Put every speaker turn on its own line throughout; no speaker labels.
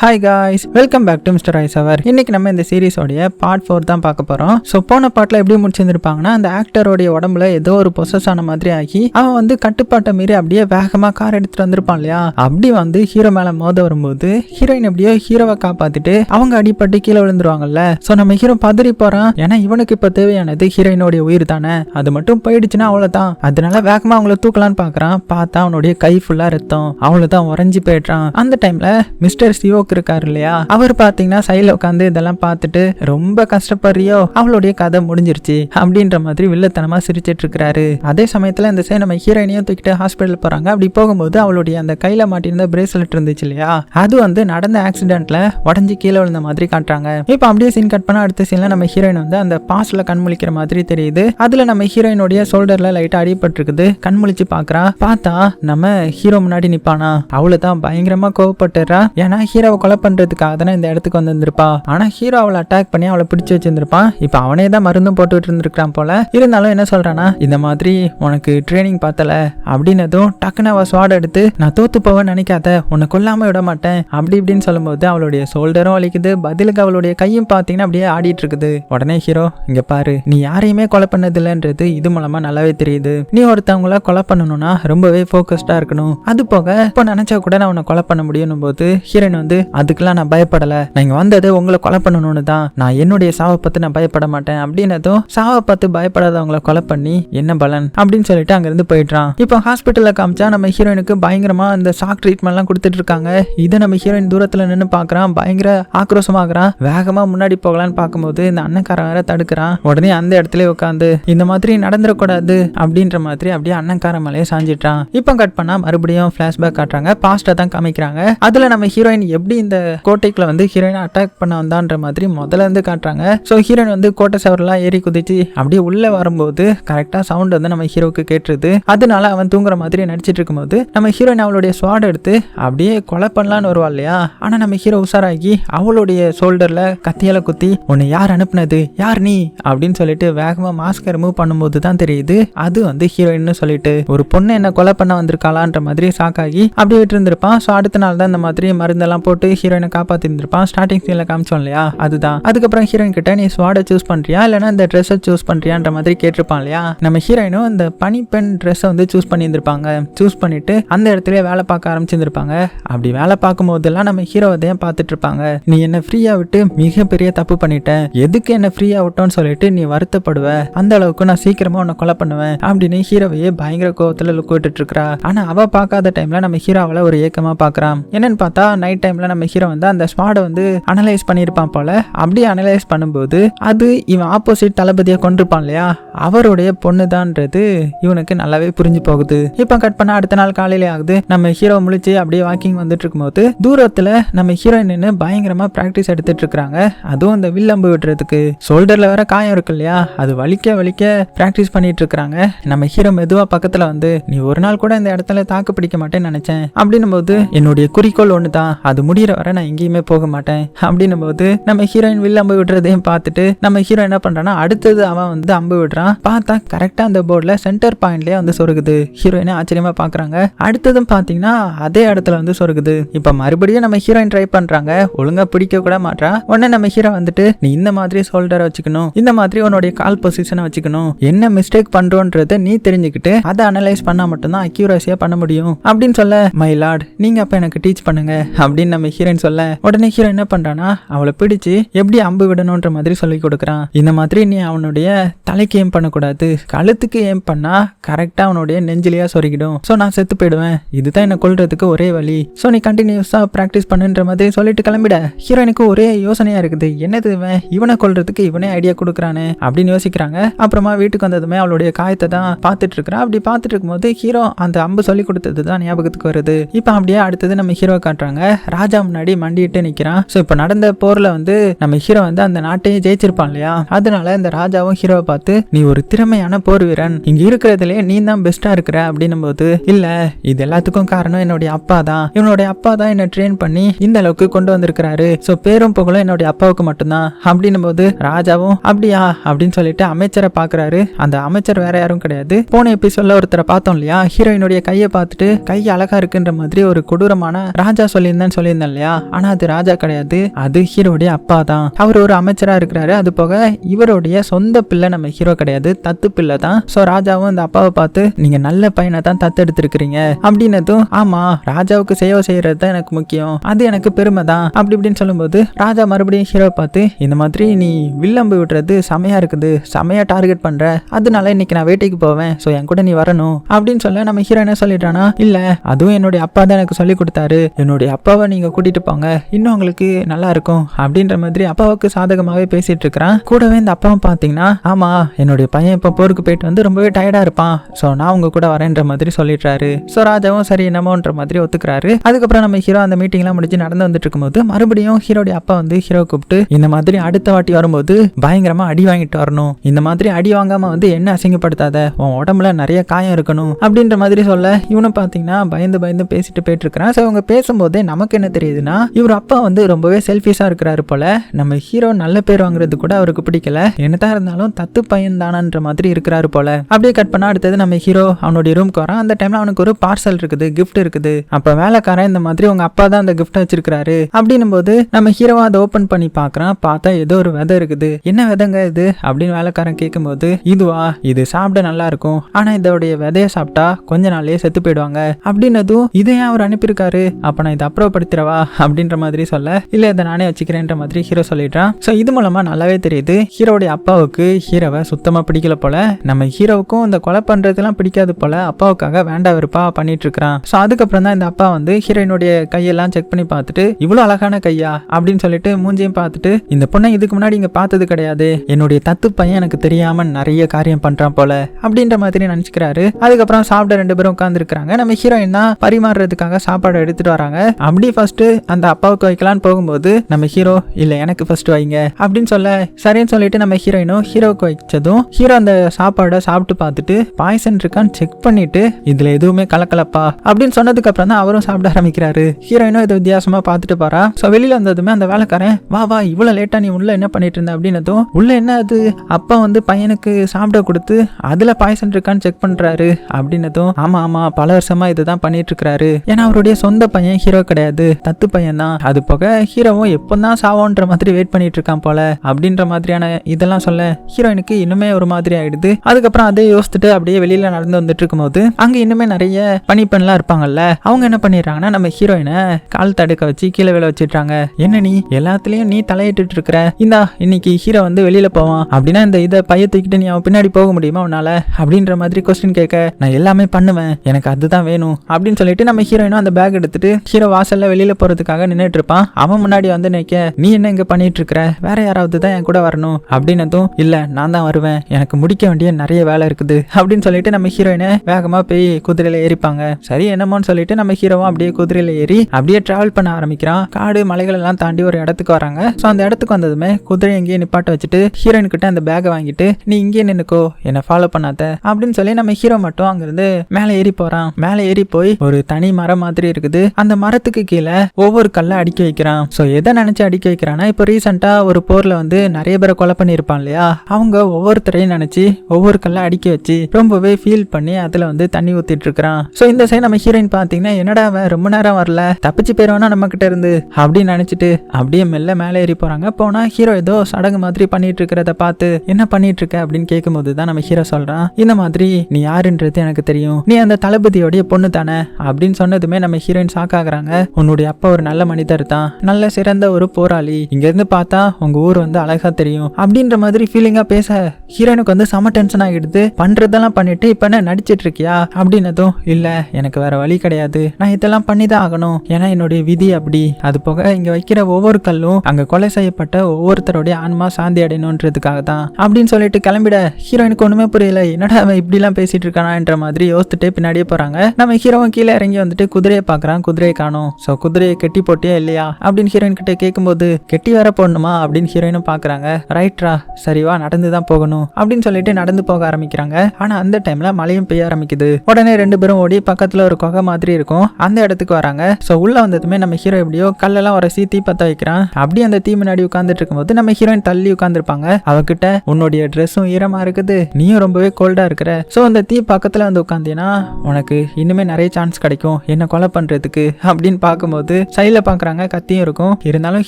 Hi guys welcome back to mister ice அவர் இன்னைக்கு நம்ம இந்த சீரிஸோடைய பார்ட் ஃபோர் தான் பார்க்க போகிறோம் ஸோ போன பாட்டில் எப்படி முடிச்சிருந்துருப்பாங்கன்னா அந்த ஆக்டரோடைய உடம்புல ஏதோ ஒரு பொசஸ் ஆன மாதிரி ஆகி அவன் வந்து கட்டுப்பாட்டை மீறி அப்படியே வேகமாக கார் எடுத்துட்டு வந்திருப்பான் இல்லையா? அப்படி வந்து ஹீரோ மேலே மோத வரும்போது ஹீரோயின் அப்படியே ஹீரோவை காப்பாத்திட்டு அவங்க அடிபட்டு கீழே விழுந்துருவாங்கல்ல. ஸோ நம்ம ஹீரோ பதறி போகிறான் ஏன்னா இவனுக்கு இப்போ தேவையானது ஹீரோயினோடைய உயிர் தானே. அது மட்டும் போயிடுச்சுன்னா அவ்வளோதான் அதனால வேகமாக அவங்கள தூக்கலான்னு பார்க்குறான். பார்த்தா அவனுடைய கை ஃபுல்லாக ரத்தம். அவ்வளோதான் உறைஞ்சி போயிடுறான். அந்த டைமில் மிஸ்டர் சிவோக் இருக்காரு இல்லையா? அவர் பாத்தீங்கன்னா சைடில் உட்காந்து இதெல்லாம் பார்த்துட்டு ரொம்ப கஷ்டப்படுறியோ? அவளுடைய கதை முடிஞ்சிருச்சு. அப்படின்ற மாதிரி வில்லத்தனமா சிரிச்சிட்டு இருக்கிறாரு. அதே சமயத்துல இந்த சைடு நம்ம ஹீரோயினையும் தூக்கிட்டு ஹாஸ்பிட்டல் போறாங்க. அப்படி போகும்போது அவளுடைய அந்த கையில மாட்டியிருந்த பிரேஸ்லெட் இருந்துச்சு இல்லையா? அது வந்து நடந்த ஆக்சிடென்ட்ல உடஞ்சி கீழே விழுந்த மாதிரி காட்டுறாங்க. இப்போ அப்படியே சீன் கட் பண்ண அடுத்த சீன்ல நம்ம ஹீரோயின் வந்து அந்த பாஸ்ட்ல கண் முழிக்கிற மாதிரி தெரியுது. அதுல நம்ம ஹீரோயினுடைய ஷோல்டர்ல லைட்டா அடிபட்டிருக்குது. கண் முழிச்சு பாக்குறா. பார்த்தா நம்ம ஹீரோ முன்னாடி நிப்பானா? அவளை தான் பயங்கரமா கோவப்பட்டுறா. ஏன்னா ஹீரோவை கொலை பண்றதுக்காக தானே இந்த இடத்துக்கு வந்திருப்பா ஆனால் ஹீரோ அவளை அட்டாக் பண்ணி அவளை பிடிச்சி வச்சிருந்திருப்பான். இப்போ அவனே தான் மருந்தும் போட்டுட்டு இருந்திருக்கான் போல. இருந்தாலும் என்ன சொல்கிறானா இந்த மாதிரி உனக்கு ட்ரைனிங் பார்த்தல. அப்படின்னதும் டக்குன்னு அவள் ஸ்வாட் எடுத்து நான் தோத்து போவேன்னு நினைக்காத. உன்னை கொல்லாமல் விட மாட்டேன். அப்படி இப்படின்னு சொல்லும்போது அவளுடைய ஷோல்டரும் வலிக்குது. பதிலுக்கு அவளுடைய கையும் பார்த்தீங்கன்னா அப்படியே ஆடிட்டு இருக்குது. உடனே ஹீரோ இங்கே பாரு நீ யாரையுமே கொலை பண்ணதில்லைன்றது இது மூலமாக நல்லாவே தெரியுது. நீ ஒருத்தவங்கள கொலை பண்ணணும்னா ரொம்பவே ஃபோக்கஸ்டாக இருக்கணும். அது போக இப்போ நினச்சா கூட நான் உன்னை கொலை பண்ண முடியும் போது ஹீரோயின் வந்து அதுக்கெல்லாம் நான் பயப்படலை. நீங்கள் வந்தது உங்களை கொலை பண்ணணும்னு தான். நான் என்னுடைய சாவை பார்த்து நான் பயப்பட மாட்டேன். அப்படின்னதும் சாவை பார்த்து பயப்படாதவங்களை கொலை பண்ணி என்ன பலன்? அப்படின்னு சொல்லிட்டு அங்கிருந்து போயிடுறான். இப்போ ஹாஸ்பிட்டலில் காமிச்சா நம்ம ஹீரோயினுக்கு பயங்கரமா அந்த ஷாக் ட்ரீட்மெண்ட்லாம் கொடுத்துட்டு இருக்காங்க. இதை நம்ம ஹீரோயின் தூரத்தில் நின்று பார்க்கறான் பயங்கர ஆக்ரோஷமாகறான். வேகமாக முன்னாடி போகலான்னு பார்க்கும்போது இந்த அண்ணன்காரன் வேற தடுக்கிறான். உடனே அந்த இடத்துல உட்காந்து இந்த மாதிரி நடந்துடக்கூடாது அப்படின்ற மாதிரி அப்படியே அண்ணன்காரன் மேலேயே சாஞ்சிட்டான் இப்போ கட் பண்ணா மறுபடியும் ஃபிளாஷ்பேக் காட்டுறாங்க. பாஸ்டா தான் காமிக்கிறாங்க. அதுல நம்ம ஹீரோயின் எப்படி இந்த கோட்டைக்குள்ள வந்து ஹீரோயின் அட்டாக் பண்ண வந்தான்ற மாதிரி முதல்ல இருந்து காட்டுறாங்க. ஸோ ஹீரோயின் வந்து கோட்டை சவரெல்லாம் ஏறி குதிச்சு அப்படியே உள்ளே வரும்போது கரெக்டாக சவுண்ட் வந்து நம்ம ஹீரோக்கு கேட்டுருது. அதனால அவன் தூங்குற மாதிரி நடிச்சிட்டு இருக்கும்போது நம்ம ஹீரோயின் அவளுடைய ஸ்வாட் எடுத்து அப்படியே கொலை பண்ணலான்னு வருவா இல்லையா? ஆனால் நம்ம ஹீரோ உஷாராகி அவளுடைய ஷோல்டரில் கத்தியால குத்தி உன்னை யார் அனுப்புனது? யார் நீ? அப்படின்னு சொல்லிட்டு வேகமாக மாஸ்க் ரிமூவ் பண்ணும்போது தான் தெரியுது. அது வந்து ஹீரோயின்னு சொல்லிட்டு ஒரு பொண்ணு என்ன கொலை பண்ண வந்திருக்காளான்ற மாதிரி ஷாக் ஆகி அப்படியே விட்டு இருந்திருப்பான் ஸோ அடுத்த நாள் தான் இந்த மாதிரி மருந்தெல்லாம் போட்டு ஹீரோயினை காப்பாத்திருந்திருப்பான். ஸ்டார்டிங் சீன்ல காமிச்சோம் இல்லையா? அதுதான். அதுக்கப்புறம் ஹீரோயின் கிட்ட நீ ஸ்வாடை சூஸ் பண்றியா? இல்லைன்னா இந்த ட்ரெஸ்ஸை சூஸ் பண்றியான்ற மாதிரி கேட்டிருப்பான் இல்லையா? நம்ம ஹீரோயினும் அந்த பனிப்பெண் ட்ரெஸ்ஸை வந்து சூஸ் பண்ணியிருந்திருப்பாங்க. சூஸ் பண்ணிட்டு அந்த இடத்துல வேலை பார்க்க ஆரம்பிச்சிருந்திருப்பாங்க. அப்படி வேலை பார்க்கும் போதெல்லாம் நம்ம ஹீரோவை தான் பார்த்துட்டு இருப்பாங்க நீ என்ன ஃப்ரீயா விட்டு மிகப்பெரிய தப்பு பண்ணிட்ட எதுக்கு என்ன ஃப்ரீயா விட்டோன்னு சொல்லிட்டு நீ வருத்தப்படுவ? அந்த அளவுக்கு நான் சீக்கிரமா உன்னை கொலை பண்ணுவேன். அப்படின்னு ஹீரோவையே பயங்கர கோவத்துல லுக் விட்டுட்டு இருக்கா ஆனா அவ பார்க்காத டைம்ல நம்ம ஹீரோ அவளை ஒரு ஏக்கமா பாக்குறான் என்னன்னு பார்த்தா நைட் டைம்ல நம்ம ஹீரோ வந்து அந்த ஸ்பாடை வந்து அனலைஸ் பண்ணியிருப்பான் போல. அப்படி அனலைஸ் பண்ணும்போது அது இவன் ஆப்போசிட் தளபதியை கொண்டிருப்பான் இல்லையா? அவருடைய பொண்ணுதான்றது இவனுக்கு நல்லாவே புரிஞ்சு போகுது. இப்போ கட் பண்ண அடுத்த நாள் காலையில ஆகுது. நம்ம ஹீரோ முழிச்சு அப்படியே வாக்கிங் வந்துட்டு இருக்கும்போது தூரத்தில் நம்ம ஹீரோயின் நின்று பயங்கரமா பிராக்டிஸ் எடுத்துட்டு இருக்காங்க அதுவும் இந்த வில்லம்பு விடுறதுக்கு. ஷோல்டர்ல வேற காயம் இருக்கு இல்லையா? அது வலிக்க வலிக்க பிராக்டிஸ் பண்ணிட்டு இருக்காங்க நம்ம ஹீரோ மெதுவா பக்கத்துல வந்து நீ ஒரு நாள் கூட இந்த இடத்துல தாக்கு பிடிக்க மாட்டேன்னு நினைச்சேன். அப்படின்னும் போது என்னுடைய குறிக்கோள் ஒன்று தான் அது முடி முடியிற வரை நான் எங்கேயுமே போக மாட்டேன். அப்படின்னும் போது நம்ம ஹீரோயின் வில் அம்பு விடுறதையும் பார்த்துட்டு நம்ம ஹீரோ என்ன பண்றான்னா அடுத்தது அவன் வந்து அம்பு விடுறான். பார்த்தா கரெக்டா அந்த போர்டில் சென்டர் பாயிண்ட்லயே வந்து சொருகுது. ஹீரோயினை ஆச்சரியமா பாக்குறாங்க அடுத்ததும் பாத்தீங்கன்னா அதே இடத்துல வந்து சொருகுது. இப்ப மறுபடியும் நம்ம ஹீரோயின் ட்ரை பண்றாங்க. ஒழுங்கா பிடிக்க கூட மாட்றா. உடனே நம்ம ஹீரோ வந்துட்டு நீ இந்த மாதிரி ஷோல்டரை வச்சுக்கணும். இந்த மாதிரி உன்னுடைய கால் பொசிஷனை வச்சுக்கணும். என்ன மிஸ்டேக் பண்றோன்றத நீ தெரிஞ்சுக்கிட்டு அதை அனலைஸ் பண்ணா மட்டும்தான் அக்யூரஸியா பண்ண முடியும். அப்படின்னு சொல்ல மை லார்ட் நீங்க அப்ப எனக்கு டீச் பண்ணுங்க. அப்படின்னு நம்ம ஹீரோயின் சொல்ல உடனே ஹீரோ என்ன பண்றானா அவளை பிடிச்சு எப்படி அம்பு விடணுன்ற மாதிரி சொல்லி கொடுக்குறான். இந்த மாதிரி நீ அவனுடைய தலைக்கு ஏம் பண்ணக்கூடாது. கழுத்துக்கு ஏம் பண்ணா கரெக்டா அவனுடைய நெஞ்சிலேயே சொருகிடும். ஸோ நான் செத்து போயிடுவேன். இதுதான் என்ன கொல்றதுக்கு ஒரே வழி. ஸோ நீ கண்டினியூஸா ப்ராக்டிஸ் பண்ணுன்ற மாதிரி சொல்லிட்டு கிளம்பிட. ஹீரோயினுக்கு ஒரே யோசனையா இருக்குது. என்னது இவன்? இவனை கொல்றதுக்கு இவனே ஐடியா கொடுக்குறானே அப்படின்னு யோசிக்கிறாங்க. அப்புறமா வீட்டுக்கு வந்ததுமே அவளுடைய காயத்தை தான் பார்த்துட்டு இருக்கிறா. அப்படி பார்த்துட்டு இருக்கும்போது ஹீரோ அந்த அம்பு சொல்லி கொடுத்தது தான் ஞாபகத்துக்கு வருது. இப்போ அப்படியே அடுத்தது நம்ம ஹீரோ காட்டுறாங்க. ராஜா முன்னாடி மண்டிட்டு நிக்கிறான். ஸோ இப்போ நடந்த போர்ல வந்து நம்ம ஹீரோ வந்து அந்த நாட்டையே ஜெயிச்சிருப்பான் இல்லையா? அதனால இந்த ராஜாவும் ஹீரோவை பார்த்து நீ ஒரு திறமையான போர் வீரன். இங்க இருக்கிறதுலே நீ தான் பெஸ்ட்டாக இருக்கிற அப்படின்னும் போது இல்ல இது எல்லாத்துக்கும் காரணம் என்னுடைய அப்பா தான். இவனுடைய அப்பா தான் என்ன ட்ரெயின் பண்ணி இந்த அளவுக்கு கொண்டு வந்திருக்கிறாரு. ஸோ பேரும் புகழும் என்னுடைய அப்பாவுக்கு மட்டும்தான். அப்படின்னும் போது ராஜாவும் அப்படியா? அப்படின்னு சொல்லிட்டு அமைச்சரை பார்க்குறாரு. அந்த அமைச்சர் வேற யாரும் கிடையாது. போன எபிசோட்ல ஒருத்தரை பார்த்தோம் இல்லையா? ஹீரோயினுடைய கையை பார்த்துட்டு கை அழகா இருக்குன்ற மாதிரி ஒரு கொடூரமான ராஜா சொல்லியிருந்தேன்னு சொல்லியிருந்தேன் இல்லையா? ஆனா அது ராஜா கிடையாது. அது ஹீரோடைய அப்பா தான். அவர் ஒரு அமைச்சரா இருக்கிறாரு. அது போக இவருடைய சொந்த பிள்ளை நம்ம ஹீரோ கிடையாது. தத்து பிள்ளை தான். ஸோ ராஜாவும் அந்த அப்பாவை பார்த்து நீங்க நல்ல பையனை தான் தத்து எடுத்திருக்கிறீங்க அப்படின்னதும் ஆமா ராஜாவுக்கு சேவை செய்யறது தான் எனக்கு முக்கியம். அது எனக்கு பெருமை தான். அப்படி இப்படின்னு சொல்லும்போது ராஜா மறுபடியும் ஹீரோவை பார்த்து இந்த மாதிரி நீ வில்லம்பு விடுறது செமையா இருக்குது. செமையா டார்கெட் பண்ற. அதனால இன்னைக்கு நான் வேட்டைக்கு போவேன். ஸோ என் கூட நீ வரணும். அப்படின்னு சொல்ல நம்ம ஹீரோ என்ன சொல்லிடுறானா இல்ல அதுவும் என்னுடைய அப்பா தான் எனக்கு சொல்லி கொடுத்தாரு. என்னுடைய அப்பாவை நீங்க கூட்டிட்டு போங்க. இன்னும் உங்களுக்கு நல்லா இருக்கும் அப்படின்ற மாதிரி அப்பாவுக்கு சாதகமாகவே பேசிட்டு இருக்கிறான். கூடவே இந்த அப்பாவும் பார்த்தீங்கன்னா ஆமா என்னுடைய பையன் இப்போ போருக்கு போயிட்டு வந்து ரொம்பவே டயர்டா இருப்பான். ஸோ நான் உங்க கூட வரேன்ற மாதிரி சொல்லிடுறாரு. ஸோ ராஜாவும் சரி என்னமோன்ற மாதிரி ஒத்துக்கிறாரு. அதுக்கப்புறம் நம்ம ஹீரோ அந்த மீட்டிங்லாம் முடிஞ்சு நடந்து வந்துட்டு இருக்கும்போது மறுபடியும் ஹீரோடைய அப்பா வந்து ஹீரோ கூப்பிட்டு இந்த மாதிரி அடுத்த வாட்டி வரும்போது பயங்கரமா அடி வாங்கிட்டு வரணும். இந்த மாதிரி அடி வாங்காம வந்து என்ன அசிங்கப்படுத்தாத உன் உடம்புல நிறைய காயம் இருக்கணும் அப்படின்ற மாதிரி சொல்ல இவனை பார்த்தீங்கன்னா பயந்து பயந்து பேசிட்டு போயிட்டு இருக்கிறான். ஸோ அவங்க பேசும்போதே நமக்கு என்ன தெரியும் தெரியுதுன்னா இவர் அப்பா வந்து ரொம்பவே செல்ஃபிஷா இருக்கிறாரு போல. நம்ம ஹீரோ நல்ல பேர் வாங்குறது கூட அவருக்கு பிடிக்கல. என்னதான் இருந்தாலும் தத்து பையன் தானன்ற மாதிரி இருக்கிறாரு போல. அப்படியே கட் பண்ணா அடுத்தது நம்ம ஹீரோ அவனுடைய ரூம்க்கு வரான். அந்த டைம்ல அவனுக்கு ஒரு பார்சல் இருக்குது கிஃப்ட் இருக்குது. அப்ப வேலைக்காரன் இந்த மாதிரி உங்க அப்பா தான் அந்த கிஃப்ட் வச்சிருக்காரு அப்படின்னும் போது நம்ம ஹீரோவா அதை ஓபன் பண்ணி பார்க்கறான். பார்த்தா ஏதோ ஒரு விதை இருக்குது. என்ன விதைங்க இது? அப்படின்னு வேலைக்காரன் கேட்கும்போது இதுவா? இது சாப்பிட நல்லா இருக்கும். ஆனா இதோடைய விதைய சாப்பிட்டா கொஞ்ச நாள்லயே செத்து போயிடுவாங்க. அப்படின்னதும் இதை ஏன் அவர் அனுப்பியிருக்காரு? அப்ப நான் இதை அப்புறப்படுத்திடவா? அப்படின்ற மாதிரி சொல்ல இல்ல இதை நானே வச்சுக்கிறேன்ற மாதிரி ஹீரோ சொல்லிடுறான் ஸோ இது மூலமா நல்லாவே தெரியுது. ஹீரோடைய அப்பாவுக்கு ஹீரோவை சுத்தமா பிடிக்கல போல. நம்ம ஹீரோவுக்கும் இந்த கொலை பண்றதுலாம் பிடிக்காது போல. அப்பாவுக்காக வேண்டா வெறுப்பா பண்ணிட்டு இருக்கிறான். ஸோ அதுக்கப்புறம் தான் இந்த அப்பா வந்து ஹீரோயினுடைய கையெல்லாம் செக் பண்ணி பார்த்துட்டு இவ்வளோ அழகான கையா? அப்படின்னு சொல்லிட்டு மூஞ்சியும் பார்த்துட்டு இந்த பொண்ணை இதுக்கு முன்னாடி இங்க பார்த்தது கிடையாது. என்னுடைய தத்து பையன் எனக்கு தெரியாம நிறைய காரியம் பண்றான் போல. அப்படின்ற மாதிரி நினைச்சுக்கிறாரு. அதுக்கப்புறம் சாப்பிட ரெண்டு பேரும் உட்காந்துருக்காங்க நம்ம ஹீரோயின் தான் பரிமாறுறதுக்காக சாப்பாடு எடுத்துட்டு வராங்க. அப்படி ஃபர்ஸ்ட் அந்த அப்பாவுக்கு வைக்கலான்னு போகும்போது நம்ம ஹீரோ இல்ல எனக்கு ஃபர்ஸ்ட் வைங்க அப்படின்னு சொல்ல சரின்னு சொல்லிட்டு நம்ம ஹீரோயினும் ஹீரோவுக்கு வச்சதும் ஹீரோ அந்த சாப்பாடை சாப்பிட்டு பார்த்துட்டு பாய்சன் இருக்கான்னு செக் பண்ணிட்டு இதுல எதுவுமே கலக்கலப்பா அப்படின்னு சொன்னதுக்கு அப்புறம் தான் அவரும் சாப்பிட ஆரம்பிக்கிறாரு. ஹீரோயினும் இதை வித்தியாசமா பார்த்துட்டு பாரா ஸோ வெளியில வந்ததுமே அந்த வேலைக்காரன் வா வா இவ்வளவு லேட்டா நீ உள்ள என்ன பண்ணிட்டு இருந்த? அப்படின்னதும் உள்ள என்ன அது? அப்பா வந்து பையனுக்கு சாப்பிட கொடுத்து அதுல பாய்சன் இருக்கான்னு செக் பண்றாரு அப்படின்னதும் ஆமா ஆமா பல வருஷமா இதுதான் பண்ணிட்டு இருக்கிறாரு. ஏன்னா அவருடைய சொந்த பையன் ஹீரோ கிடையாது. தத்து பையன் தான் அது போக ஹீரோவும் எப்போதான் சாவோன்ற மாதிரி வெயிட் பண்ணிட்டு இருக்கான் போல. அப்படின்ற மாதிரியான இதெல்லாம் சொல்ல ஹீரோயினுக்கு இன்னுமே ஒரு மாதிரி ஆயிடுது. அதுக்கப்புறம் அதே யோசிச்சுட்டு அப்படியே வெளியில நடந்து வந்துட்டு இருக்கும்போது அங்க இன்னுமே நிறைய பனிப்பெண்லாம் இருப்பாங்கல்ல. அவங்க என்ன பண்ணிடுறாங்கன்னா நம்ம ஹீரோயினை கால் தடுக்க வச்சு கீழே விழ வச்சிடுறாங்க. என்ன நீ? எல்லாத்துலயும் நீ தலையிட்டு இருக்கிற இந்தா இன்னைக்கு ஹீரோ வந்து வெளியில போவான். அப்படின்னா இந்த இதை பைய தூக்கிட்டு நீ அவன் பின்னாடி போக முடியுமா அவனால அப்படின்ற மாதிரி கொஸ்டின் கேட்க நான் எல்லாமே பண்ணுவேன். எனக்கு அதுதான் வேணும். அப்படின்னு சொல்லிட்டு நம்ம ஹீரோயினும் அந்த பேக் எடுத்துட்டு ஹீரோ வாசல்ல வெளியில போறதுக்காக நின்றுட்டுருப்பான் அவன் முன்னாடி வந்து நினைக்க நீ என்ன இங்க பண்ணிட்டு வேற யாராவது தான் என் கூட வரணும். அப்படின்னதும் இல்ல நான் தான் வருவேன். எனக்கு முடிக்க வேண்டிய நிறைய வேலை இருக்குது. அப்படின்னு சொல்லிட்டு நம்ம ஹீரோயினை வேகமா போய் குதிரையில ஏறிப்பாங்க. சரி என்னமோன்னு சொல்லிட்டு நம்ம ஹீரோவும் அப்படியே குதிரையில ஏறி அப்படியே டிராவல் பண்ண ஆரம்பிக்கிறான். காடு மலைகள் எல்லாம் தாண்டி ஒரு இடத்துக்கு வராங்க. ஸோ அந்த இடத்துக்கு வந்ததுமே குதிரை எங்கேயே நிப்பாட்ட வச்சுட்டு ஹீரோயின் கிட்ட அந்த பேக்கை வாங்கிட்டு நீ இங்கேயே நின்னுக்கோ. என்னை ஃபாலோ பண்ணாத. அப்படின்னு சொல்லி நம்ம ஹீரோ மட்டும் அங்கிருந்து மேலே ஏறி போறான். மேலே ஏறி போய் ஒரு தனி மரம் மாதிரி இருக்குது. அந்த மரத்துக்கு கீழே ஒவ்வொரு கல்லை அடிக்க வைக்கிறான். ஸோ எதை நினைச்சு அடுக்கி வைக்கிறான்னா இப்போ ரீசெண்டா ஒரு போர்ல வந்து நிறைய பேரை கொலை பண்ணியிருப்பான் இல்லையா? அவங்க ஒவ்வொருத்தரையும் நினைச்சு ஒவ்வொரு கல்லை அடுக்கி வச்சு ரொம்பவே ஃபீல் பண்ணி அதுல வந்து தண்ணி ஊத்திட்டு இருக்கிறான். ஸோ இந்த சைடு நம்ம ஹீரோயின் பார்த்தீங்கன்னா என்னடா அவன் ரொம்ப நேரம் வரல? தப்பிச்சு போயிருவானா நம்ம கிட்ட இருந்து? அப்படின்னு நினைச்சிட்டு அப்படியே மெல்ல மேலே ஏறி போறாங்க. போனா ஹீரோ ஏதோ சடங்கு மாதிரி பண்ணிட்டு இருக்கிறத பார்த்து என்ன பண்ணிட்டு இருக்க? அப்படின்னு கேட்கும்போது தான் நம்ம ஹீரோ சொல்றான் இந்த மாதிரி நீ யாருன்றது எனக்கு தெரியும். நீ அந்த தளபதியோடைய பொண்ணு தானே? அப்படின்னு சொன்னதுமே நம்ம ஹீரோயின் ஷாக் ஆகுறாங்க. உன்னுடைய அப்பா ஒரு நல்ல மனிதர் தான் நல்ல சிறந்த ஒரு போராளி. இங்க இருந்து பார்த்தா உங்க ஊர் வந்து அழகா தெரியும். அப்படின்ற மாதிரி ஃபீலிங்கா பேச ஹீரோயினுக்கு வந்து செம டென்ஷன் ஆகிடுது. பண்றதெல்லாம் பண்ணிட்டு இப்ப என்ன நடிச்சிட்டு இருக்கியா? அப்படின்னதும் இல்ல எனக்கு வேற வழி கிடையாது. நான் இதெல்லாம் பண்ணி தான் ஆகணும். ஏன்னா என்னுடைய விதி அப்படி. அது போக இங்க வைக்கிற ஒவ்வொரு கல்லும் அங்க கொலை செய்யப்பட்ட ஒவ்வொருத்தருடைய ஆன்மா சாந்தி அடையணுன்றதுக்காக தான். அப்படின்னு சொல்லிட்டு கிளம்பிட ஹீரோயினுக்கு ஒண்ணுமே புரியல. என்னடா அவன் இப்படிலாம் பேசிட்டு இருக்கானான்ற மாதிரி யோசித்துட்டு பின்னாடியே போறாங்க. நம்ம ஹீரோவும் கீழே இறங்கி வந்துட்டு குதிரையை பார்க்குறான். குதிரையை காணும். ஸோ குதிரையை கெட்டி போட்டியா இல்லையா? அப்படின்னு ஹீரோயின் கிட்ட கேட்கும்போது கெட்டி வேற போடணுமா? அப்படின்னு ஹீரோயினும் பார்க்கறாங்க ரைட்ரா சரிவா நடந்து தான் போகணும். அப்படின்னு சொல்லிட்டு நடந்து போக ஆரம்பிக்கிறாங்க. ஆனா அந்த டைம்ல மழையும் பெய்ய ஆரம்பிக்குது. உடனே ரெண்டு பேரும் ஓடி பக்கத்துல ஒரு குகை மாதிரி இருக்கும். அந்த இடத்துக்கு வராங்க. ஸோ உள்ள வந்ததுமே நம்ம ஹீரோ எப்படியோ கல்லெல்லாம் உரசி தீ பத்த வைக்கிறான். அப்படியே அந்த தீ முன்னாடி உட்காந்துட்டு இருக்கும்போது நம்ம ஹீரோயின் தள்ளி உட்காந்துருப்பாங்க அவகிட்ட உன்னுடைய ட்ரெஸ்ஸும் ஈரமா இருக்குது. நீயும் ரொம்பவே கோல்டா இருக்கிற. ஸோ அந்த தீ பக்கத்துல வந்து உட்காந்தீங்கன்னா உனக்கு இன்னுமே நிறைய சான்ஸ் கிடைக்கும். என்ன கொலை பண்றதுக்கு? அப்படின்னு பார்க்கும்போது சைடில் பார்க்குறாங்க கத்தியும் இருக்கும். இருந்தாலும்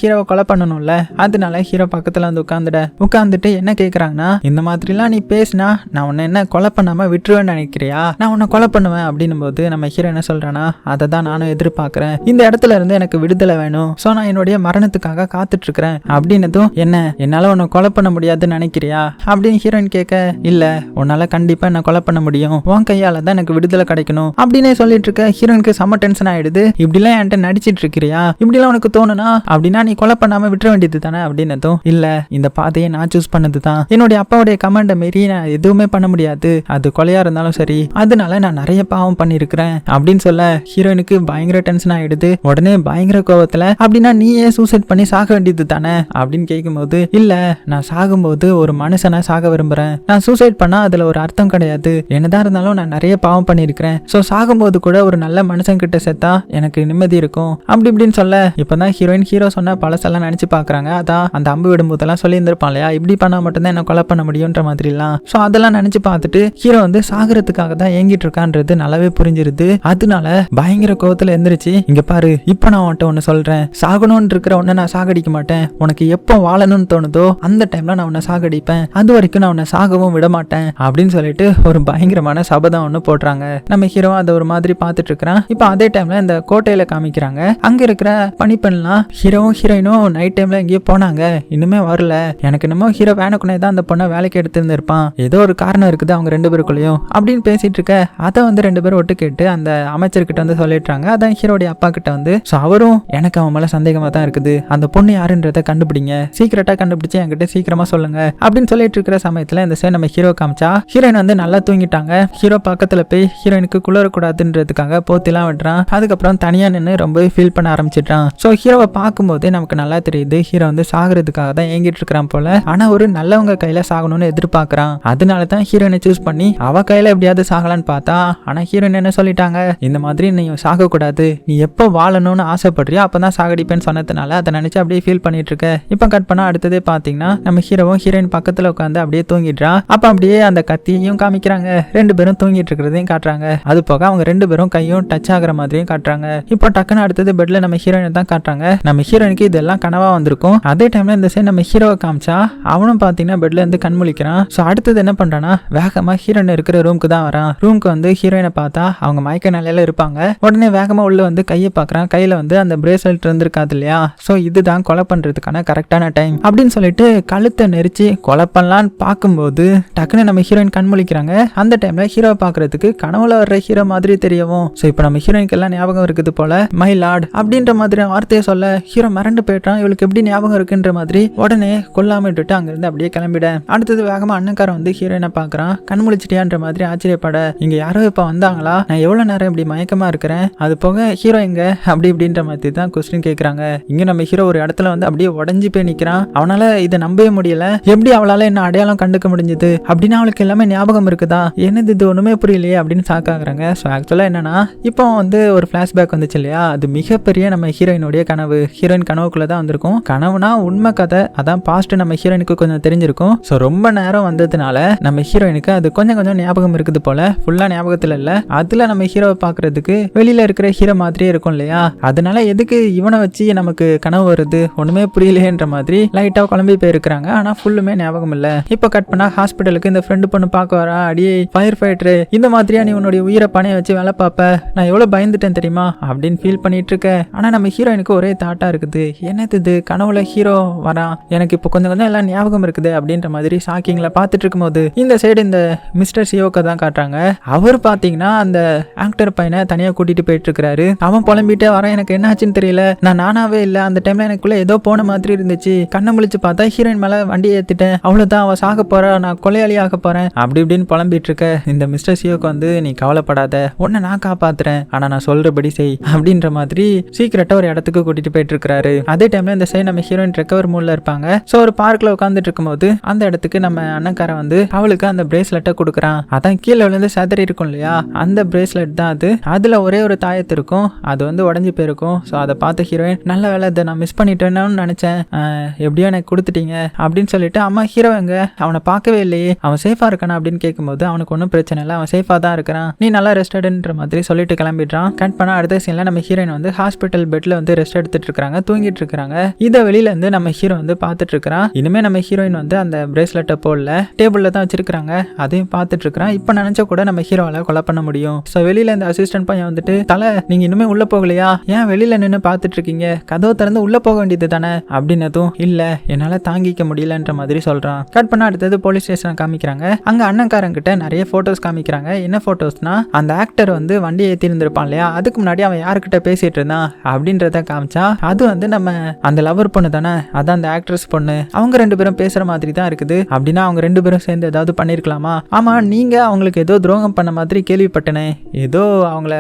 ஹீரோவை கொலை பண்ணணும்ல. அதனால ஹீரோ பக்கத்தில் வந்து உட்காந்துட. உட்காந்துட்டு என்ன கேட்குறாங்கன்னா இந்த மாதிரிலாம் நீ பேசினா நான் உன்னை என்ன கொலை பண்ணாமல் விட்டுருவேன்னு நினைக்கிறியா? நான் உன்னை கொலை பண்ணுவேன். அப்படின்னும் போது நம்ம ஹீரோ என்ன சொல்றேன்னா அதை தான் நானும் எதிர்பார்க்குறேன். இந்த இடத்துல இருந்து எனக்கு விடுதலை வேணும். ஸோ நான் என்னுடைய மரணத்துக்காக காத்துட்டு இருக்கிறேன் அப்படின்னதும் என்ன? என்னால் உன்னை கொலை பண்ண முடியாதுன்னு நினைக்கிறியா? அப்படின்னு ஹீரோயின் கேட்க இல்லை. உன்னால் கண்டிப்பாக என்ன கொலை பண்ண முடியும். உன் கையால் தான் எனக்கு விடுதலை கிடைக்கணும். அப்படின்னே சொல்லிட்டு இருக்க ஹீரோயினுக்கு செம்ம டென்ஷன் ஆயிடுது. இப்படிலாம் என்கிட்ட நடிச்சிட்டு இருக்கிறியா இப்படிலாம் உனக்கு தோணுனா அப்படின்னா நீ கொலை பண்ணாம விட்டுற வேண்டியது தானே அப்படின்னதும் இல்ல இந்த பாதையை நான் சூஸ் பண்ணது தான். என்னுடைய அப்பாவுடைய கமெண்டை மீறி நான் எதுவுமே பண்ண முடியாது. அது கொலையா இருந்தாலும் சரி. அதனால நான் நிறைய பாவம் பண்ணியிருக்கிறேன் அப்படின்னு சொல்ல ஹீரோயினுக்கு பயங்கர டென்ஷன் ஆயிடுது. உடனே பயங்கர கோவத்துல அப்படின்னா நீயே சூசைட் பண்ணி சாக வேண்டியது தானே அப்படின்னு கேட்கும்போது இல்ல நான் சாகும்போது ஒரு மனுஷனை சாக விரும்புறேன். நான் சூசைட் பண்ணா அதுல ஒரு அர்த்தம் கிடையாது. என்னதான் இருந்தாலும் நான் நிறைய பாவம் பண்ணியிருக்கிறேன் ஸோ சாகும்போது கூட ஒரு நல்ல மனுஷன் கிட்ட செத்தா எனக்கு நிம்மதி இருக்கும். அப்படி இப்படின்னு சொல்ல. இப்பதான் ஹீரோயின் ஹீரோ சொன்ன பழசெல்லாம் நினச்சி பார்க்குறாங்க அதான் அந்த அம்பு விடும்போதெல்லாம் சொல்லியிருந்திருப்பான் இல்லையா? இப்படி பண்ணால் மட்டும்தான் என்ன கொலை பண்ண முடியுன்ற மாதிரிலாம். ஸோ அதெல்லாம் நினச்சி பார்த்துட்டு ஹீரோ வந்து சாகிறதுக்காக தான் ஏங்கிட்டு இருக்கான்றது நல்லாவே புரிஞ்சிருது. அதனால பயங்கர கோவத்துல எந்திரிச்சு இங்கே பாரு இப்போ நான் உன்ட்ட ஒன்று சொல்கிறேன் சாகணும்னு இருக்கிற ஒன்று நான் சாகடிக்க மாட்டேன். உனக்கு எப்போ வாழணும்னு தோணுதோ அந்த டைமில் நான் உன்னை சாகடிப்பேன். அது வரைக்கும் நான் உன்னை சாகவும் விட மாட்டேன். அப்படின்னு சொல்லிட்டு ஒரு பயங்கரமான சபதம் ஒன்று போடுறாங்க. நம்ம ஹீரோ அதை ஒரு மாதிரி பார்த்துட்டு இருக்கிறான். இப்போ அதே டைமில் இந்த கோட்டையில் காமிக்கிறாங்க. அங்க இருக்கிற பனிப்பெண்லாம் ஹீரோவும் ஹீரோயினும் நைட் டைம்ல எங்கேயோ போனாங்க. இன்னுமே வரல. எனக்கு என்னமோ ஹீரோ வேணுக்குனே தான் அந்த பொண்ணை வேலைக்கு எடுத்திருந்திருப்பான். ஏதோ ஒரு காரணம் இருக்குது அவங்க ரெண்டு பேருக்குள்ளேயும். அப்படின்னு பேசிட்டு இருக்க அதை வந்து ரெண்டு பேரும் ஒட்டு கேட்டு அந்த அமைச்சர்கிட்ட வந்து சொல்லிடுறாங்க. அதான் ஹீரோடைய அப்பா கிட்ட வந்து ஸோ அவரும் எனக்கு அவன் மேல சந்தேகமா தான் இருக்குது. அந்த பொண்ணு யாருன்றத கண்டுபிடிங்க. சீக்கிரட்டா கண்டுபிடிச்சு என்கிட்ட சீக்கிரமா சொல்லுங்க. அப்படின்னு சொல்லிட்டு இருக்கிற சமயத்துல இந்த சைடு நம்ம ஹீரோ காமிச்சா ஹீரோயின் வந்து நல்லா தூங்கிட்டாங்க. ஹீரோ பக்கத்துல போய் ஹீரோயினுக்கு குளிரக்கூடாதுன்றதுக்காக போத்திலாம் விடுறான் அதுக்கப்புறம் தனியா நின்று ரொம்ப ஃபீல் பண்ண ஆரம்பிச்சிட்டான். ஸோ ஹீரோவை பார்க்கும்போதே நமக்கு நல்லா தெரியுது. ஹீரோ வந்து சாகிறதுக்காக தான் ஏங்கிட்டு இருக்கிறான் போல. ஆனா ஒரு நல்லவங்க கையில சாகணும்னு எதிர்பார்க்கறான். அதனால தான் ஹீரோயினை சூஸ் பண்ணி அவ கையில எப்படியாவது சாகலான்னு பார்த்தா ஆனா ஹீரோயின் என்ன சொல்லிட்டாங்க? இந்த மாதிரி நீ சாகக்கூடாது. நீ எப்போ வாழணும்னு ஆசைப்படுறியோ அப்பதான் சாகடிப்பேன்னு சொன்னதுனால அதை நினைச்சு அப்படியே ஃபீல் பண்ணிட்டு இருக்க இப்போ கட் பண்ணா அடுத்ததே பார்த்தீங்கன்னா நம்ம ஹீரோவும் ஹீரோயின் பக்கத்துல உட்காந்து அப்படியே தூங்கிடுறான் அப்ப அப்படியே அந்த கத்தியையும் காமிக்கிறாங்க. ரெண்டு பேரும் தூங்கிட்டு இருக்கிறதையும் காட்டுறாங்க. அது போக அவங்க ரெண்டு பேரும் கையும் டச் ஆகுற மாதிரியும் காட்டுறாங்க. இப்போ டக்குன்னு அடுத்தது பெட்ல நம்ம ஹீரோயினை தான் காட்டுறாங்க. நம்ம ஹீரோயினுக்கு இதெல்லாம் கனவா வந்திருக்கும். அதே டைம்ல இந்த சைடு நம்ம ஹீரோவை காமிச்சா அவனும் பாத்தீங்கன்னா பெட்ல இருந்து கண் ஸோ அடுத்தது என்ன பண்றானா வேகமா ஹீரோயின் இருக்கிற ரூமுக்கு தான் வரான். ரூமுக்கு வந்து ஹீரோயினை பார்த்தா அவங்க மயக்க நிலையில இருப்பாங்க. உடனே வேகமா உள்ள வந்து கையை பாக்குறான் கையில வந்து அந்த பிரேஸ்லெட் இருந்திருக்காது இல்லையா? ஸோ இதுதான் கொலை பண்றதுக்கான கரெக்டான டைம் அப்படின்னு சொல்லிட்டு கழுத்தை நெரிச்சு கொலை பண்ணலான்னு பார்க்கும்போது டக்குன்னு நம்ம ஹீரோயின் கண் முழிக்கிறாங்க. அந்த டைம்ல ஹீரோ பார்க்கறதுக்கு கனவுல வர்ற ஹீரோ மாதிரி தெரியவும். ஸோ இப்போ நம்ம ஹீரோயினுக்கு எல்லாம் ஞாபகம் இருக்குது போல மை லார்ட் அப்படின்ற மாதிரி வார்த்தையை சொல்ல ஹீரோ மறந்து போயிட்டான். இவளுக்கு எப்படி ஞாபகம் இருக்குன்ற மாதிரி உடனே கொல்லாம விட்டுட்டு அங்கிருந்து அப்படியே கிளம்பிட. அடுத்தது வேகமா அண்ணன்காரன் வந்து ஹீரோயினை பாக்குறான் கண் முழிச்சிட்டியான்ற மாதிரி ஆச்சரியப்பட. இங்க யாரோ இப்ப வந்தாங்களா? நான் எவ்வளவு நேரம் இப்படி மயக்கமா இருக்கிறேன்? அது போக ஹீரோ எங்க? அப்படி இப்படின்ற மாதிரி தான் கொஸ்டின் கேட்கறாங்க இங்க நம்ம ஹீரோ ஒரு இடத்துல வந்து அப்படியே உடஞ்சி போய் நிக்கிறான். அவனால இதை நம்பவே முடியல. எப்படி அவளால என்ன அடையாளம் கண்டுக்க முடிஞ்சது? அப்படின்னா அவளுக்கு எல்லாமே ஞாபகம் இருக்குதா? என்னது இது ஒண்ணுமே புரியலையே அப்படின்னு சாக்காகிறாங்க ஸோ ஆக்சுவலாக என்னன்னா இப்போ வந்து ஒரு ஃப்ளாஷ்பேக் வந்துச்சு இல்லையா? அது மிகப்பெரிய நம்ம ஹீரோயினுடைய கனவு. ஹீரோயின் கனவுக்குள்ள தான் வந்திருக்கும். கனவுனா உண்மை கதை. அதான் பாஸ்ட் நம்ம ஹீரோயினுக்கு கொஞ்சம் தெரிஞ்சிருக்கும். ஸோ ரொம்ப நேரம் வந்ததுனால நம்ம ஹீரோயினுக்கு அது கொஞ்சம் கொஞ்சம் ஞாபகம் இருக்குது போல. ஃபுல்லாக ஞாபகத்தில் இல்லை. அதில் நம்ம ஹீரோவை பார்க்கறதுக்கு வெளியில இருக்கிற ஹீரோ மாதிரியே இருக்கும் இல்லையா? அதனால எதுக்கு இவனை வச்சு நமக்கு கனவு வருது? ஒண்ணுமே புரியலையேன்ற மாதிரி லைட்டாக குழம்பி போயிருக்கிறாங்க. ஆனால் ஃபுல்லுமே ஞாபகம் இல்லை. இப்போ கட் பண்ணா ஹாஸ்பிட்டலுக்கு இந்த ஃப்ரெண்டு பொண்ணு பார்க்க வரா? அடியே ஃபயர் ஃபைட்டரு இந்த மாதிரியா நீ உன்னுடைய உயிரை பணைய வச்சு வேலை பார்ப்ப. நான் எவ்வளோ பயந்துட்டேன் தெரியுமா? அப்படின்னு ஃபீல் பண்ணிட்டு இருக்க. ஆனால் நம்ம ஹீரோயினுக்கு ஒரே தாட்டாக இருக்குது. என்னது இது? கனவுல ஹீரோ வரான் எனக்கு இப்போ கொஞ்சம் கொஞ்சம் எல்லாம் ஞாபகம் இருக்குது அப்படின்ற மாதிரி ஷாக்கிங்கில் பார்த்துட்டு இருக்கும்போது இந்த சைடு இந்த மிஸ்டர் சியோக்கை தான் காட்டுறாங்க. அவர் பார்த்தீங்கன்னா அந்த ஆக்டர் பையனை தனியாக கூட்டிகிட்டு போயிட்டு இருக்கிறாரு. அவன் புலம்பிட்டே வரான். எனக்கு என்ன ஆச்சுன்னு தெரியல. நான் நானாவே இல்லை. அந்த டைமில் எனக்குள்ளே ஏதோ போன மாதிரி இருந்துச்சு. கண்ணை முழிச்சு பார்த்தா ஹீரோயின் மேலே வண்டி ஏற்றிட்டேன் அவ்வளோதான் அவன் சாக போகிறா நான் கொலையாளி ஆக போகிறேன் அப்படி இப்படின்னு புலம்பிட்டு இருக்க. இந்த மிஸ்டர் சியோக்கு வந்து நீ கவலைப்படாத. உன்னை நான் காப்பாத்துறேன். ஆனால் நான் சொல்கிறபடி செய். அப்படின்ற மாதிரி சீக்கிரட்டா ஒரு இடத்துக்கு கூட்டிட்டு போயிட்டு இருக்காரு அதே டைம்ல இந்த சைடு நம்ம ஹீரோயின் ரெக்கவர் மூட்ல இருப்பாங்க. சோ ஒரு பார்க்ல உட்காந்துட்டு இருக்கும்போது அந்த இடத்துக்கு நம்ம அண்ணக்காரன் வந்து அவளுக்கு அந்த பிரேஸ்லெட்டை கொடுக்குறான். அதான் கீழே விழுந்து சதறி இருக்கும் இல்லையா? அந்த பிரேஸ்லெட் தான் அது. அதுல ஒரே ஒரு தாயத்து இருக்கும். அது வந்து உடஞ்சி போயிருக்கும். ஸோ அதை பார்த்த ஹீரோயின் நல்ல வேலை இதை நான் மிஸ் பண்ணிட்டேன்னு நினைச்சேன். எப்படியோ எனக்கு கொடுத்துட்டீங்க. அப்படின்னு சொல்லிட்டு அம்மா ஹீரோங்க அவனை பார்க்கவே இல்லையே. அவன் சேஃபா இருக்கானா? அப்படின்னு கேட்கும்போது அவனுக்கு ஒன்றும் பிரச்சனை இல்லை. அவன் சேஃபா தான் இருக்கிறான். நீ நல்லா ரெஸ்டடுன்ற மாதிரி சொல்லிட்டு கிளம்பிடுறான். கட் பண்ணா அடுத்த சீன்ல நம்ம ஹீரோயின் வந்து ஹாஸ்பிட்டல் பெட்ல வந்து ரெஸ்ட் எடுத்துட்டு இருக்காங்க தூங்கிட்டு இருக்காங்க இதை வெளியில இருந்து நம்ம ஹீரோ வந்து பார்த்துட்டு இருக்கிறான் இனிமே நம்ம ஹீரோயின் வந்து அந்த பிரேஸ்லெட்டை போடல டேபிள்ல தான் வச்சிருக்காங்க அதையும் பார்த்துட்டு இருக்கிறான் இப்போ நினச்சா கூட நம்ம ஹீரோவால கொலை பண்ண முடியும். ஸோ வெளியில இந்த அசிஸ்டன்ட் பையன் வந்துட்டு தலை நீங்க இன்னுமே உள்ள போகலையா? ஏன் வெளியில நின்று பார்த்துட்டு இருக்கீங்க கதவை திறந்து உள்ள போக வேண்டியது தானே? அப்படின்னதும் இல்ல என்னால தாங்கிக்க முடியலன்ற மாதிரி சொல்றான். கட் பண்ண அடுத்தது போலீஸ் ஸ்டேஷன் காமிக்கிறாங்க. அங்க அண்ணன்காரங்கிட்ட நிறைய போட்டோஸ் காமிக்கிறாங்க. என்ன போட்டோஸ்னா அந்த ஆக்டர் வந்து வண்டி ஏத்தி இருந்திருப்பான் இல்லையா? அதுக்கு முன்னாடி அவன் யாருக்கிட்ட பேசிட்டு இருந்தான் அப்படின்றத காமிச்சா அது வந்து நம்ம அந்த லவர் பொண்ணு தானே? அதான் அந்த ஆக்ட்ரஸ் பொண்ணு. அவங்க ரெண்டு பேரும் பேசுற மாதிரி தான் இருக்குது. அப்படின்னா அவங்க ரெண்டு பேரும் சேர்ந்து ஏதாவது பண்ணிருக்கலாமா? ஆமா நீங்க அவங்களுக்கு ஏதோ துரோகம் பண்ண மாதிரி கேள்விப்பட்டனே. ஏதோ அவங்கள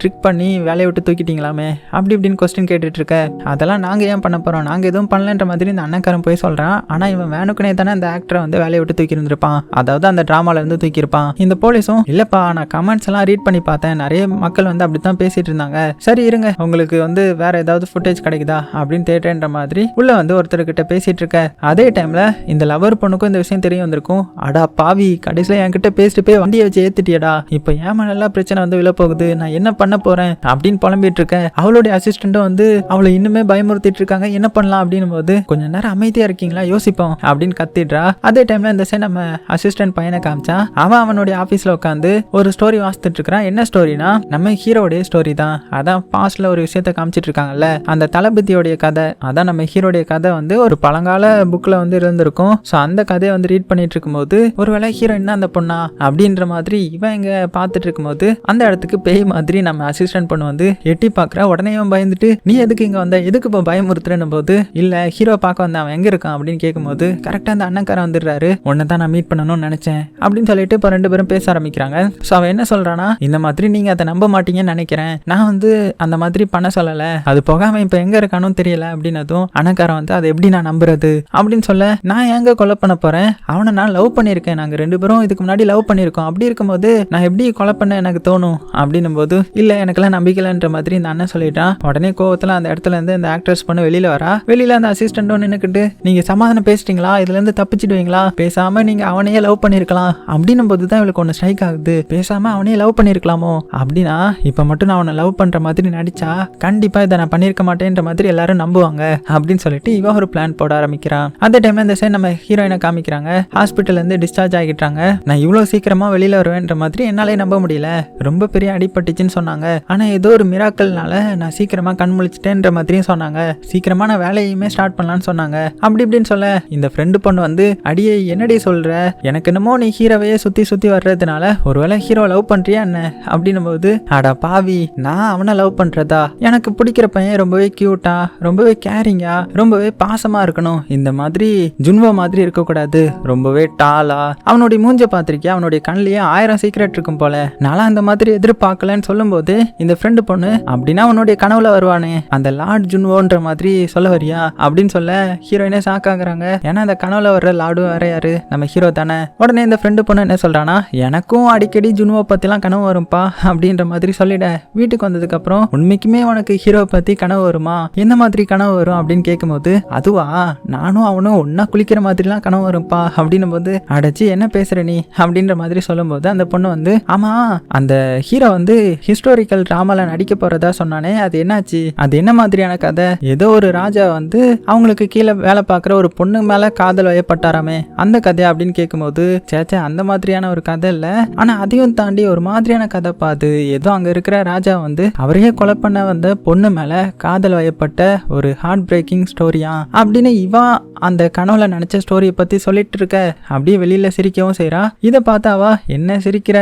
ட்ரிக் பண்ணி வேலையை விட்டு தூக்கிட்டீங்களாமே? அப்படி இப்படின்னு கொஸ்டின் கேட்டுட்டு இருக்க. அதெல்லாம் நாங்க ஏன் பண்ண போறோம்? நாங்க எதுவும் பண்ணலன்ற மாதிரி இந்த அண்ணக்காரன் போய் சொல்றான். ஆனா இவன் வேணுக்குனே தானே அந்த ஆக்டரை வந்து வேலையை விட்டு தூக்கி இருந்திருப்பான் அதாவது அந்த டிராமால இருந்து தூக்கியிருப்பான். இந்த போலீஸும் இல்லப்பா நான் கமெண்ட்ஸ் எல்லாம் ரீட் பண்ணி பார்த்தேன். நிறைய மக்கள் வந்து அப்படித்தான் பேசிட்டு இருந்தாங்க. சரி இருங்க. உங்களுக்கு வந்து வேற ஏதாவது ஃபுட்டேஜ் கிடைக்குதா அப்படின்னு தேட்டேன்ற மாதிரி உள்ள வந்து ஒருத்தர்கிட்ட பேசிட்டு இருக்க. அதே டைம்ல இந்த லவர் பொண்ணுக்கும் இந்த விஷயம் தெரிய வந்திருக்கும். அடா பாவி கடைசியில் என்கிட்ட பேசிட்டு போய் வண்டியை வச்சு ஏத்துட்டியடா. இப்போ ஏன் நல்லா பிரச்சனை வந்து விழ போகுது நான் என்ன பண்ண போறேன் அப்படின்னு புலம்பிட்டு இருக்க. அவளுடைய அசிஸ்டண்ட்டும் வந்து அவளை இன்னுமே பயமுறுத்திட்டு இருக்காங்க. என்ன பண்ணலாம் அப்படின்னும் போது கொஞ்ச நேரம் அமைதியா இருக்கீங்களா? யோசிப்போம் அப்படின்னு கத்திடுறா. அதே டைம்ல இந்த சைடு நம்ம அசிஸ்டன்ட் பையனை காமிச்சா அவன் அவனுடைய ஆஃபீஸில் உட்காந்து ஒரு ஸ்டோரி வாசித்துட்டு இருக்கிறான். என்ன ஸ்டோரினா நம்ம ஹீரோடைய ஸ்டோரி தான். அதான் பாஸ்ட்ல ஒரு விஷயத்த காமிச்சிட்டு இருக்காங்கல்ல அந்த தளபதியோடைய கதை அதான் நம்ம ஹீரோடைய கதை வந்து ஒரு பழங்கால புக்கில் வந்து இருந்திருக்கும். ஸோ அந்த கதையை வந்து ரீட் பண்ணிட்டு இருக்கும்போது ஒருவேளை ஹீரோ என்ன அந்த பொண்ணா? அப்படின்ற மாதிரி இவன் இங்க பார்த்துட்டு இருக்கும்போது அந்த இடத்துக்கு பேய் மாதிரி நம்ம அசிஸ்டன்ட் பொண்ணு வந்து எட்டி பார்க்குற. உடனே இவன் பயந்துட்டு நீ எதுக்கு இங்கே வந்த? எதுக்கு இப்போ பயமுறுத்துறேன்னு போது இல்லை ஹீரோ பார்க்க வந்த அவன் எங்கே இருக்கான்? அப்படின்னு கேட்கும்போது கரெக்டாக அந்த அண்ணக்காரன் வந்துடுறாரு. உன்னை தான் நான் மீட் பண்ணணும்னு நினச்சேன். அப்படின்னு சொல்லிட்டு இப்போ ரெண்டு பேரும் பேச ஆரம்பிக்கிறாங்க. ஸோ அவன் என்ன சொல்கிறானா இந்த மாதிரி நீங்கள் அதை நம்ப மாட்டீங்கன்னு நினைக்கிறேன். நான் வந்து அந்த மாதிரி பண்ண சொல்லலை. அது போகாமல் இப்போ எங்கே இருக்கானும் தெரியல அப்படின்னதும் அண்ணக்காரன் வந்து அதை எப்படி நான் நம்புறது? அப்படின்னு சொல்ல நான் எங்க கொலை பண்ண போறேன்? அவனை நான் லவ் பண்ணியிருக்கேன். நாங்கள் ரெண்டு பேரும் இதுக்கு முன்னாடி லவ் பண்ணியிருக்கோம். அப்படி இருக்கும்போது நான் எப்படி கொலை பண்ண எனக்கு தோணும்? அப்படின்னும் போது இல்லை எனக்கெல்லாம் நம்பிக்கலன்ற மாதிரி இந்த அண்ணன் சொல்லிட்டான். உடனே கோவத்தில் அந்த இடத்துல இருந்து இந்த ஆக்ட்ரஸ் பொண்ணு வெளியில வரா. வெளியில அந்த அசிஸ்டண்ட்டும் நின்னுக்கிட்டு நீங்க சமாதானம் பேசிட்டீங்களா? இதுல இருந்து தப்பிச்சிடுவீங்களா? பேசாம நீங்க அவனையே லவ் பண்ணிருக்கலாம் அப்படின்னும் போது தான் இவளுக்கு ஒன்று ஸ்ட்ரைக் ஆகுது. பேசாம அவனையே லவ் பண்ணிருக்கலாமோ அப்படின்னா இப்போ மட்டும் நான் அவனை லவ் பண்ற மாதிரி நடிச்சா கண்டிப்பா இதை நான் பண்ணியிருக்க மாட்டேன்ற மாதிரி எல்லாரும் நம்புவாங்க அப்படின்னு சொல்லிட்டு இவன் ஒரு பிளான் போட ஆரம்பிக்கிறான். அந்த டைம்ல இந்த சைடு நம்ம ஹீரோயினை காமிக்கிறாங்க. ஹாஸ்பிட்டல்லேருந்து டிஸ்சார்ஜ் ஆகிட்டாங்க நான் இவ்வளோ சீக்கிரமா வெளியில வருவேன்ற மாதிரி என்னாலே நம்ப முடியல. ரொம்ப பெரிய அடிபட்டுச்சுன்னு சொன்னாங்க. ஆனா ஏதோ ஒரு மிராக்கல்னால நான் சீக்கிரமா கண் முழிச்சிட்டேன்ற மாதிரியும் சொன்னாங்க. சீக்கிரமா நான் வேலையுமே ஸ்டார்ட் பண்ணலாம்னு சொன்னாங்க. அப்படி இப்படின்னு சொல்ல இந்த ஃப்ரெண்டு பொண்ணு வந்து அடியே என்னடி சொல்ற? எனக்கு என்னமோ நீ ஹீரோவையே சுத்தி சுத்தி வர்றதுனால ஒருவேளை ஹீரோ லவ் பண்றியா என்ன? அப்படின்னும் போது அடா பாவி நான் அவனை லவ் பண்றதா? எனக்கு பிடிக்கிற பையன் ரொம்பவே கியூட்டா ரொம்பவே கேரிங்கா ரொம்பவே பாசமா இருக்கணும். இந்த மாதிரி ஜுன்வா மாதிரி இருக்கக்கூடாது. ரொம்பவே டாலா அவனுடைய மூஞ்ச பார்த்திருக்கியா? அவனுடைய கண்ணிலேயே ஆயிரம் சீக்ரெட் இருக்கும் போல. நான்லாம் அந்த மாதிரி எதிர்பார்க்கலன்னு சொல்லும்போது இந்த ஃப்ரெண்டு பொண்ணு அப்படின்னா அவனுடைய கனவுல வருவானே. அந்த லார்ட் ஜுன்வோன்ற மாதிரி சொல்ல வரியா? அப்படின்னு சொல்ல ஹீரோயினே சாக்காகிறாங்க ஏன்னா அந்த கனவுல வர்ற லாடு வேற யாரு? நம்ம ஹீரோ தானே. உடனே இந்த ஃப்ரெண்டு பொண்ணு என்ன சொல்றானா எனக்கும் அடிக்கடி ஜுன்வோ பத்திலாம் கனவு வரும்பா அப்படின்ற மாதிரி சொல்லிட. வீட்டுக்கு வந்ததுக்கு அப்புறம் உண்மைக்குமே உனக்கு ஹீரோ பத்தி கனவு வருமா? என்ன மாதிரி கனவு வரும் அப்படின்னு கேட்கும்போது அதுவா? நானும் அவனும் ஒன்னா குளிக்கிற மாதிரிலாம் கனவு வரும்பா அப்படின்னும் போது அடைச்சி என்ன பேசுற நீ? அப்படின்ற மாதிரி சொல்லும்போது அந்த பொண்ணு வந்து ஆமா அந்த ஹீரோ வந்து ஹிஸ்டோரிக்கல் டிராமால நடிக்க போறதா சொன்னானே அது என்னாச்சு? அது என்ன மாதிரியான கதை? ஏதோ ஒரு ராஜா வந்து அவங்களுக்கு கீழே வேலை பார்க்குற ஒரு பொண்ணு மேல காதல் வயப்பட்டாராமே அந்த கதை அப்படின்னு கேட்கும்போது சேச்சே அந்த மாதிரியான ஒரு கதை இல்லை. ஆனா அதையும் தாண்டி ஒரு மாதிரியான கதை பார்த்து ஏதோ அங்க இருக்கிற ராஜா வந்து அவரையே கொலை பண்ண வந்த பொண்ணு மேலே காதல் வயப்பட்ட ஒரு ஹார்ட் பிரேக்கிங் ஸ்டோரியா அப்படின்னு இவா அந்த கனவுல நினைச்ச ஸ்டோரியை பத்தி சொல்லிட்டு இருக்க அப்படியே வெளியில சிரிக்கவும் செய்றா. இதை பார்த்தாவா என்ன சிரிக்கிற?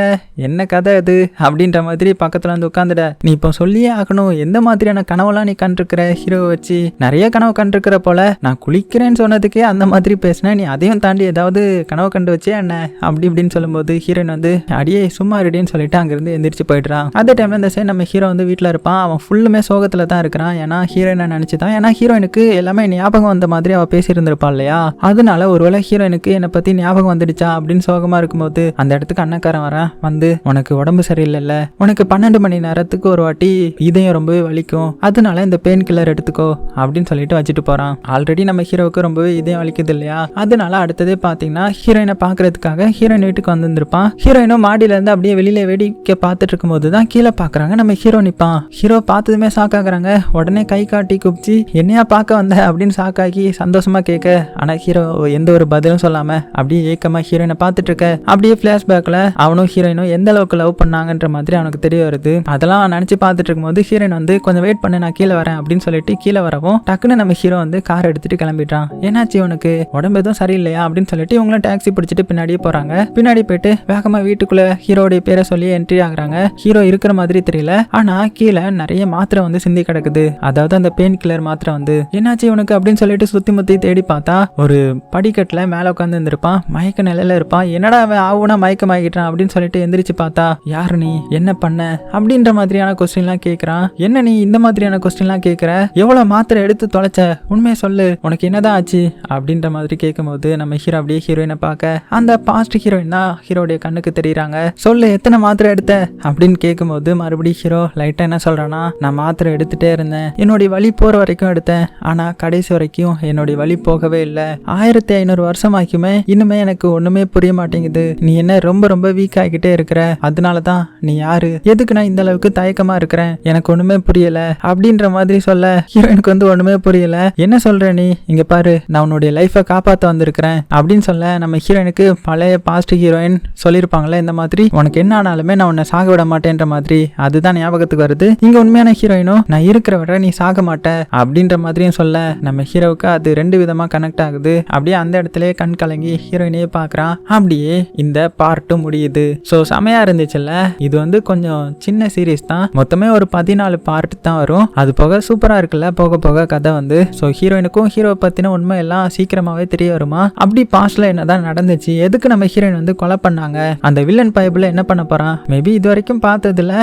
என்ன கதை அது? அப்படின்ற மாதிரி பக்கத்துல வந்து உட்காந்துட நீ இப்போ சொல்லியே ஆகணும். எந்த மாதிரியான கனவுலாம் நீ கண்டிருக்கிற? ஹீரோவை வச்சு நிறைய கனவு கண்டிருக்கிற போல. நான் குளிக்கிறேன்னு சொன்னதுக்கே அந்த மாதிரி பேசினேன் நீ அதையும் தாண்டி ஏதாவது கனவு கண்டு வச்சே என்ன? அப்படி இப்படின்னு சொல்லும்போது ஹீரோயின் வந்து அடியே சும்மா ரெடின்னு சொல்லிட்டு அங்கிருந்து எந்திரிச்சு போயிடுறான். அந்த டைம்ல இந்த சைடு நம்ம ஹீரோ வந்து வீட்டில் இருப்பான். அவன் ஃபுல்லுமே சோகத்துல தான் இருக்கிறான். ஏன்னா ஹீரோயினை நினச்சி தான். ஏன்னா ஹீரோயினுக்கு எல்லாமே ஞாபகம் வந்த மாதிரி அவள் பேசியிருந்திருப்பாள் இல்லையா? அதனால ஒருவேளை ஹீரோயினுக்கு என்னை பத்தி ஞாபகம் வந்துடுச்சா அப்படின்னு சோகமா இருக்கும்போது அந்த இடத்துக்கு அண்ணக்காரன் வரேன். வந்து உனக்கு உடம்பு சரியில்லைல்ல. உனக்கு பன்னெண்டு மணி நேரத்துக்கு ஒரு வாட்டி இதயம் ரொம்பவே வலிக்கும். அதனால இந்த பெயின் கில்லர் எடுத்துக்கோ அப்படின்னு சொல்லிட்டு வச்சுட்டு போறான். ஆல்ரெடி நம்ம ஹீரோவுக்கு ரொம்பவே இதயம் வலிக்குது இல்லையா? அதனால அடுத்ததே பார்த்தீங்கன்னா ஹீரோயினை பார்க்கறதுக்காக ஹீரோயின் வீட்டுக்கு வந்திருப்பான் ஹீரோயினும் மாடியிலேருந்து அப்படியே வெளியில வேடிக்கை பார்த்துட்டு இருக்கும்போது தான் கீழே பாக்குறாங்க நம்ம ஹீரோ நிற்பான் ஹீரோ பா பார்த்ததுமே சாக்காக்குறாங்க உடனே கை காட்டி குப்பிச்சு என்னையா பார்க்க வந்த? அப்படின்னு சாக்காக்கி சந்தோஷமா கேட்க ஆனா ஹீரோ எந்த ஒரு பதிலும் சொல்லாம அப்படியே ஏக்கமா ஹீரோயினை பார்த்துட்டு இருக்க. அப்படியே பிளாஷ்பேக்ல அவனும் ஹீரோயினும் எந்த அளவுக்கு லவ் பண்ணாங்கன்ற மாதிரி அவனுக்கு தெரிய வருது. அதெல்லாம் நினைச்சு பார்த்துட்டு இருக்கும்போது ஹீரோயின் வந்து கொஞ்சம் வெயிட் பண்ணு நான் கீழே வரேன் அப்படின்னு சொல்லிட்டு கீழே வரவும் டக்குன்னு நம்ம ஹீரோ வந்து கார் எடுத்துட்டு கிளம்பிட்டான் என்னாச்சு உனக்கு? உடம்பு எதுவும் சரியில்லையா? அப்படின்னு சொல்லிட்டு இவங்களும் டாக்ஸி பிடிச்சிட்டு பின்னாடியே போறாங்க. பின்னாடி போயிட்டு வேகமா வீட்டுக்குள்ள ஹீரோடைய பேரை சொல்லி என்ட்ரி ஆகுறாங்க. ஹீரோ இருக்கிற மாதிரி தெரியல. ஆனா கீழே நிறைய மாத்திரை வந்து சிந்தி கிடக்குது. அதாவது அந்த பெயின் கில்லர் மாத்திரை வந்து என்னாச்சு உனக்கு? அப்படின்னு சொல்லிட்டு சுத்தி முத்தி தேடி பார்த்தா ஒரு படிக்கட்டுல மேல உட்காந்து இருந்திருப்பான். மயக்க நிலையில இருப்பான். என்னடா அவன் ஆவுனா மயக்கம் ஆகிட்டான் அப்படின்னு சொல்லிட்டு எந்திரிச்சு பார்த்தா யார் நீ? என்ன பண்ண? அப்படின்ற மாதிரியான கொஸ்டின்லாம் கேட்கறான் என்ன நீ இந்த மாதிரியான கொஸ்டின்லாம் கேட்கற எவ்வளவு மாத்திரை எடுத்து தொலைச்ச? உண்மையை சொல்லு. உனக்கு என்னதான் ஆச்சு? அப்படின்ற மாதிரி கேட்கும்போது நம்ம ஹீரோ அப்படியே ஹீரோயினை பார்க்க அந்த பாஸ்ட் ஹீரோயின் தான் ஹீரோடைய கண்ணுக்கு தெரியுறாங்க. சொல்லு எத்தனை மாத்திரை எடுத்த? அப்படின்னு கேட்கும்போது மறுபடியும் ஹீரோ லைட்டா என்ன சொல்றானா நான் மாத்திரை எடுத்துட்டே இருந்தேன். என்னுடைய வழி போகிற வரைக்கும் எடுத்தேன். ஆனால் கடைசி வரைக்கும் என்னுடைய வழி போகவே இல்லை. ஆயிரத்தி ஐநூறு வருஷம் இன்னுமே எனக்கு ஒன்றுமே புரிய மாட்டேங்குது. நீ என்ன ரொம்ப ரொம்ப வீக் ஆகிக்கிட்டே இருக்கிற. அதனால தான் நீ யாரு? எதுக்கு நான் இந்த அளவுக்கு தயக்கமாக இருக்கிறேன்? எனக்கு ஒன்றுமே புரியல. அப்படின்ற மாதிரி சொல்ல ஹீரோயினுக்கு வந்து ஒன்றுமே புரியல. என்ன சொல்கிற நீ? இங்கே பாரு நான் உன்னுடைய லைஃப்பை காப்பாற்ற வந்திருக்கிறேன். அப்படின்னு சொல்ல நம்ம ஹீரோயினுக்கு பழைய பாஸ்ட் ஹீரோயின் சொல்லியிருப்பாங்களே இந்த மாதிரி உனக்கு என்ன ஆனாலுமே நான் உன்னை சாக விட மாட்டேன்ற மாதிரி. அதுதான் ஞாபகத்துக்கு வருது. இங்கே உண்மையான ஹீரோயினும் நான் இருக்கிற வரை நீ சாக மாட்ட. அப்படின்ற மாதிரியும் சொல்ல நம்ம ஹீரோவுக்கு அது ரெண்டு விதமா கனெக்ட் ஆகுது. அப்படியே அந்த இடத்துல கண் கலங்கி ஹீரோயினையே பார்க்கறான். அப்படியே இந்த பார்ட்டும் முடியுது. ஸோ செமையா இருந்துச்சுல்ல? இது வந்து கொஞ்சம் சின்ன சீரீஸ் தான். மொத்தமே ஒரு பதினாலு பார்ட் தான் வரும். அது போக சூப்பரா இருக்குல்ல? போக போக கதை வந்து. ஸோ ஹீரோயினுக்கும் ஹீரோவை பத்தின உண்மை எல்லாம் சீக்கிரமாவே தெரிய வருமா? அப்படி பாஸ்ட்ல என்னதான் நடந்துச்சு? எதுக்கு நம்ம ஹீரோயின் வந்து கொலை பண்ணாங்க? அந்த வில்லன் பைபிள் என்ன பண்ண போறான்? மேபி இது வரைக்கும் பார்த்ததுல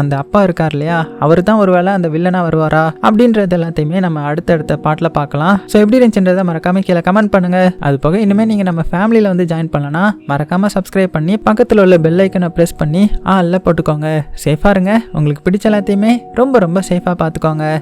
அந்த அப்பா இருக்கார் இல்லையா? அவர் தான் ஒருவேளை அந்த வில்லனா வருவாரா அப்படின்றது எல்லாத்தையுமே நம்ம அடுத்தடுத்த பாட்டில் பார்க்கலாம். ஸோ எப்படி இருந்துச்சுன்றதை மறக்காம கீழே கமெண்ட் பண்ணுங்க. அது போக இனிமேல் நீங்கள் நம்ம ஃபேமிலியில் வந்து ஜாயின் பண்ணலன்னா மறக்காம சப்ஸ்கிரைப் பண்ணி பக்கத்தில் உள்ள பெல் ஐக்கனை ப்ரெஸ் பண்ணி ஆல்ல போட்டுக்கோங்க. சேஃபாக இருங்க. உங்களுக்கு பிடிச்ச எல்லாத்தையுமே ரொம்ப ரொம்ப சேஃபாக பார்த்துக்கோங்க.